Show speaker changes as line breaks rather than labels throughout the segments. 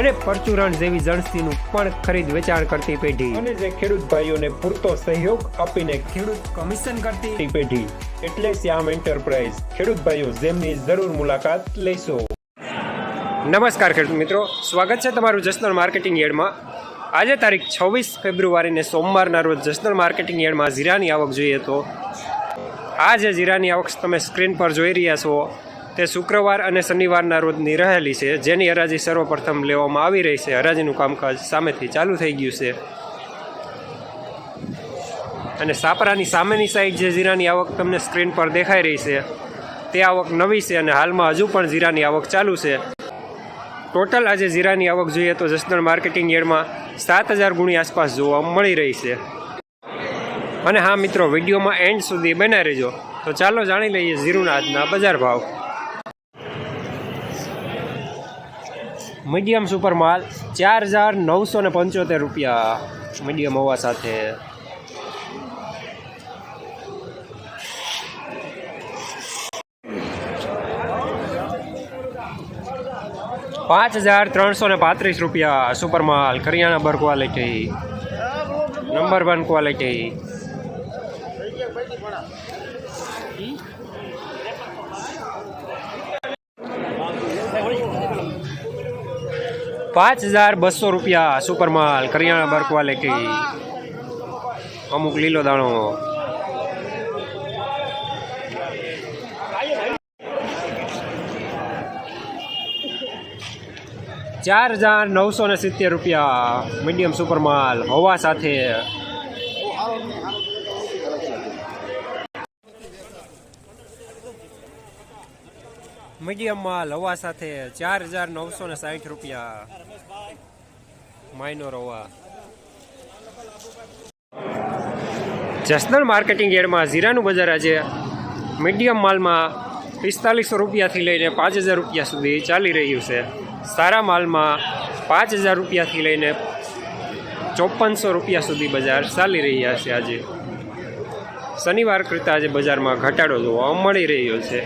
અને પરચુરણ જેવી જણસીનું પણ ખરીદ વેચાણ કરતી પેઢી. અને જે ખેડૂત ભાઈઓને પૂરતો સહયોગ આપીને ખેડૂત કમિશન કરતી પેઢી. એટલે શ્યામ એન્ટરપ્રાઇઝ. ખેડૂત ભાઈઓ જેમની જરૂર મુલાકાત લેશો. નમસ્કાર ખેડૂત મિત્રો. સ્વાગત છે તમારું જસનલ માર્કેટિંગ યાર્ડમાં. આજે તારીખ છવ્વીસ ફેબ્રુઆરીને સોમવારના રોજ જસનલ માર્કેટિંગ યાર્ડમાં જીરાની આવક જોઈએ તો. આ જે જીરાની આવક તમે સ્ક્રીન પર જોઈ રહ્યા છો તે શુક્રવાર અને શનિવારના રોજની રહેલી છે, જેની હરાજી સર્વપ્રથમ લેવામાં આવી રહી છે. હરાજીનું કામકાજ સામેથી ચાલુ થઈ ગયું છે. અને સાપરાની સામેની સાઈડ જે જીરાની આવક તમને સ્ક્રીન પર દેખાઈ રહી છે, તે આવક નવી છે અને હાલમાં હજુ પણ જીરાની આવક ચાલુ છે. ટોટલ આજે જીરાની આવક જોઈએ તો જસદણ માર્કેટિંગ યાર્ડમાં સાત હજાર ગુણી આસપાસ જોવા મળી રહી છે. અને હા મિત્રો, વિડીયોમાં એન્ડ સુધી બનાવી રહેજો. તો ચાલો જાણી લઈએ જીરુના આજના બજાર ભાવ. મીડિયમ સુપર માલ ચાર હજાર નવસો ને પંચોતેર રૂપિયા મીડિયમ હોવા સાથે. પાંચ હજાર ત્રણસો ને પાંત્રીસ રૂપિયા સુપર માલ કરિયાણા બર ક્વોલિટી નંબર વન ક્વોલિટી પાંચ હજાર બસો રૂપિયા સુપર માલ કરિયાણા બાર ક્વોલિટી અમુક લીલો દાણો. ચાર હજાર નવસો ને સિત્તેર રૂપિયા મીડિયમ સુપર માલ હવા સાથે મીડિયમ માલ હવા સાથે ચાર હજાર નવસો ને સાઠ રૂપિયા માઇનોર હવા જસદણ માર્કેટિંગ એડમાં જીરાનું બજાર આજે મીડિયમ માલમાં પિસ્તાલીસો રૂપિયાથી લઈને પાંચ હજાર રૂપિયા સુધી ચાલી રહ્યું છે. સારા માલમાં પાંચ હજાર રૂપિયાથી લઈને ચોપનસો રૂપિયા સુધી બજાર ચાલી રહ્યા છે આજે. શનિવાર કરતાં આજે બજારમાં ઘટાડો જોવા મળી રહ્યો છે.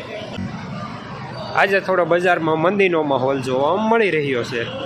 આજે થોડો બજારમાં મંદીનો માહોલ જોવા મળી રહ્યો છે.